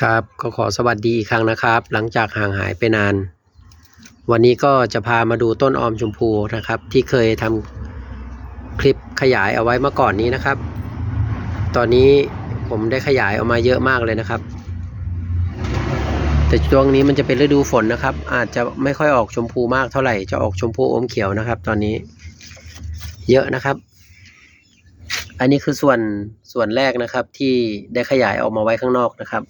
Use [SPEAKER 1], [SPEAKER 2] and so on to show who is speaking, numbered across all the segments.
[SPEAKER 1] ครับก็ขอสวัสดีอีกครั้งนะครับ หลังจากห่างหายไปนาน วันนี้ก็จะพามาดูต้นออมชมพูนะครับ ที่เคยทำคลิปขยายเอาไว้เมื่อก่อนนี้นะครับ ตอนนี้ผมได้ขยายออกมาเยอะมากเลยนะครับ แต่ช่วงนี้มันจะเป็นฤดูฝนนะครับ อาจจะไม่ค่อยออกชมพูมากเท่าไหร่จะออกชมพูอมเขียวนะครับ ตอนนี้เยอะนะครับ อันนี้คือส่วนส่วนแรกนะครับที่ได้ขยายออกมาไว้ข้างนอกนะครับ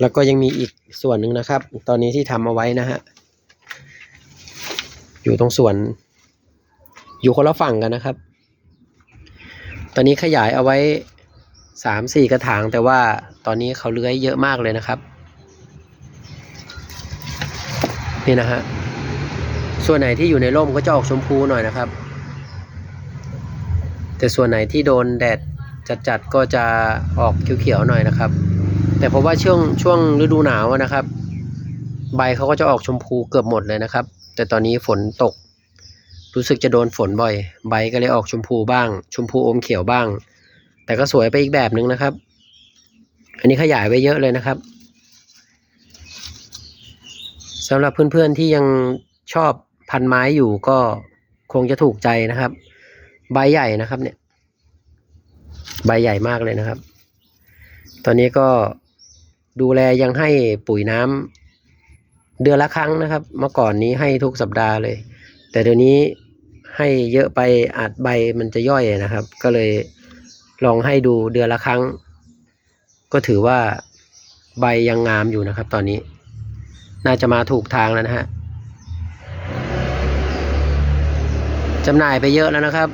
[SPEAKER 1] แล้วก็ยังมีอีกส่วนหนึ่งนะครับ ตอนนี้ที่ทำเอาไว้นะฮะ อยู่ตรงส่วน อยู่คนละฝั่งกันนะครับ ตอนนี้ขยายเอาไว้สามสี่กระถาง แต่ว่าตอนนี้เขาเลื้อยเยอะมากเลยนะครับ นี่นะฮะ ส่วนไหนที่อยู่ในร่มก็จะออกชมพูหน่อยนะครับ แต่ส่วนไหนที่โดนแดดจัดๆก็จะออกเขียวๆหน่อยนะครับ แต่ผมว่าช่วงช่วงฤดูหนาวนะครับ ใบเขาก็จะออกชมพูเกือบหมดเลยนะครับ แต่ตอนนี้ฝนตก รู้สึกจะโดนฝนบ่อย ใบก็เลยออกชมพูบ้าง ชมพูอมเขียวบ้าง แต่ก็สวยไปอีกแบบหนึ่งนะครับ อันนี้ขยายไว้เยอะเลยนะครับสำหรับเพื่อนๆที่ยังชอบพันไม้อยู่ก็คงจะถูกใจนะครับ ใบใหญ่นะครับเนี่ย ใบใหญ่มากเลยนะครับ ตอนนี้ก็ ดูแลยังให้ปุ๋ยน้ำเดือนละครั้งนะครับ เมื่อก่อนนี้ให้ทุกสัปดาห์เลย แต่เดี๋ยวนี้ให้เยอะไปอาจใบมันจะย่อยนะครับ ก็เลยลองให้ดูเดือนละครั้ง ก็ถือว่าใบยังงามอยู่นะครับ ตอนนี้ น่าจะมาถูกทางแล้วนะฮะจำหน่ายไปเยอะแล้วนะครับ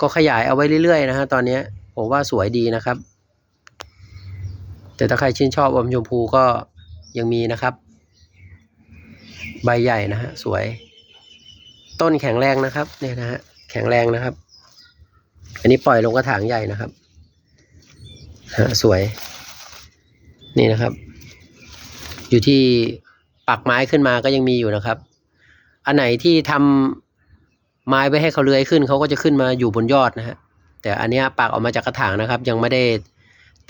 [SPEAKER 1] ก็ขยายเอาไว้เรื่อยๆนะฮะตอนนี้ผมว่าสวยดีนะครับ แต่ถ้าใครชื่นชอบอมชมพูก็ยังมีนะครับ ใบใหญ่นะฮะสวย ต้นแข็งแรงนะครับ เนี่ยนะฮะแข็งแรงนะครับ อันนี้ปล่อยลงกระถางใหญ่นะครับฮะสวย นี่นะครับ อยู่ที่ปักไม้ขึ้นมาก็ยังมีอยู่นะครับ อันไหนที่ทำไม้ไว้ให้เขาเลื้อยขึ้นเขาก็จะขึ้นมาอยู่บนยอดนะฮะแต่อันนี้ปักออกมาจากกระถางนะครับ ยังไม่ได้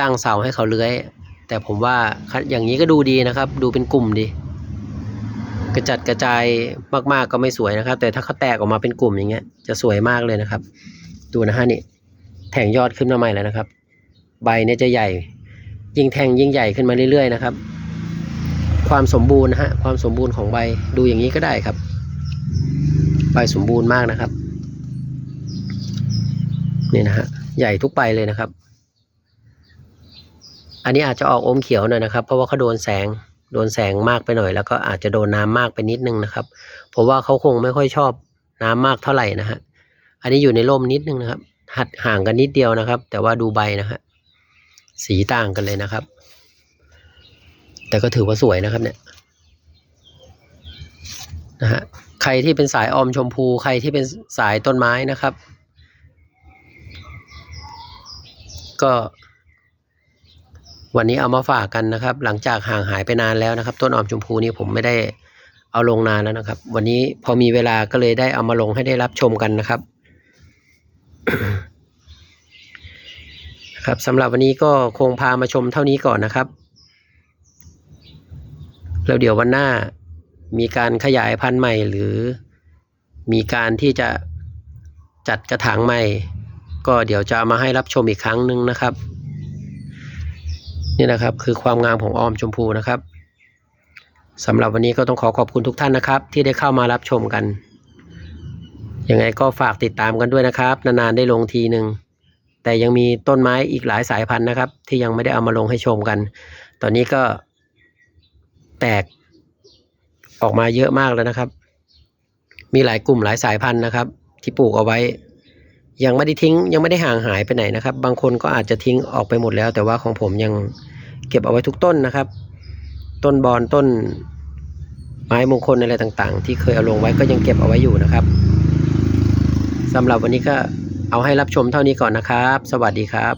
[SPEAKER 1] ตั้งเสาให้เขาเลื้อย แต่ผมว่าอย่างนี้ก็ดูดีนะครับ ดูเป็นกลุ่มดี กระจัดกระจายมากๆก็ไม่สวยนะครับ แต่ถ้าเขาแตกออกมาเป็นกลุ่มอย่างเงี้ย จะสวยมากเลยนะครับ ดูนะฮะนี่แทงยอดขึ้นมาใหม่แล้วนะครับ ใบเนี่ยจะใหญ่ ยิ่งแทงยิ่งใหญ่ขึ้นมาเรื่อยๆนะครับ ความสมบูรณ์นะฮะความสมบูรณ์ของใบดูอย่างนี้ก็ได้ครับ ใบสมบูรณ์มากนะครับนี่นะฮะใหญ่ทุกใบเลยนะครับ อันนี้อาจจะออกอมเขียวหน่อยนะครับ เพราะว่าเขาโดนแสงโดนแสงมากไปหน่อย แล้วก็อาจจะโดนน้ำมากไปนิดนึงนะครับ เพราะว่าเขาคงไม่ค่อยชอบน้ำมากเท่าไหร่นะฮะอันนี้อยู่ในร่มนิดนึงนะครับ หัดห่างกันนิดเดียวนะครับ แต่ว่าดูใบนะฮะสีต่างกันเลยนะครับ แต่ก็ถือว่าสวยนะครับเนี่ยนะฮะใครที่เป็นสายออมชมพู ใครที่เป็นสายต้นไม้นะครับ ก็ วันนี้เอามาฝากกันนะครับ หลังจากห่างหายไปนานแล้วนะครับ ต้นออมชมพูนี่ผมไม่ได้เอาลงนานแล้วนะครับ วันนี้พอมีเวลาก็เลยได้เอามาลงให้ได้รับชมกันนะครับครับสำหรับวันนี้ก็คงพามาชมเท่านี้ก่อนนะครับ แล้วเดี๋ยววันหน้ามีการขยายพันธุ์ใหม่หรือมีการที่จะจัดกระถางใหม่ ก็เดี๋ยวจะามาให้รับชมอีกครั้งหนึ่งนะครับ นี่นะครับ คือความงามของออมชมพูนะครับสำหรับวันนี้ก็ต้องขอขอบคุณทุกท่านนะครับ ที่ได้เข้ามารับชมกันยังไงก็ฝากติดตามกันด้วยนะครับ นานๆได้ลงทีหนึ่งแต่ยังมีต้นไม้อีกหลายสายพันธุ์นะครับ ที่ยังไม่ได้เอามาลงให้ชมกัน ตอนนี้ก็แตกออกมาเยอะมากแล้วนะครับ มีหลายกลุ่มหลายสายพันธุ์นะครับ ที่ปลูกเอาไว้ ยังไม่ได้ทิ้ง ยังไม่ได้ห่างหายไปไหนนะครับ บางคนก็อาจจะทิ้งออกไปหมดแล้ว แต่ว่าของผมยัง เก็บเอาไว้ทุกต้นนะครับ ต้นบอนต้นไม้มงคลอะไรต่างๆ ที่เคยเอาลงไว้ก็ยังเก็บเอาไว้อยู่นะครับสำหรับวันนี้ก็เอาให้รับชมเท่านี้ก่อนนะครับ สวัสดีครับ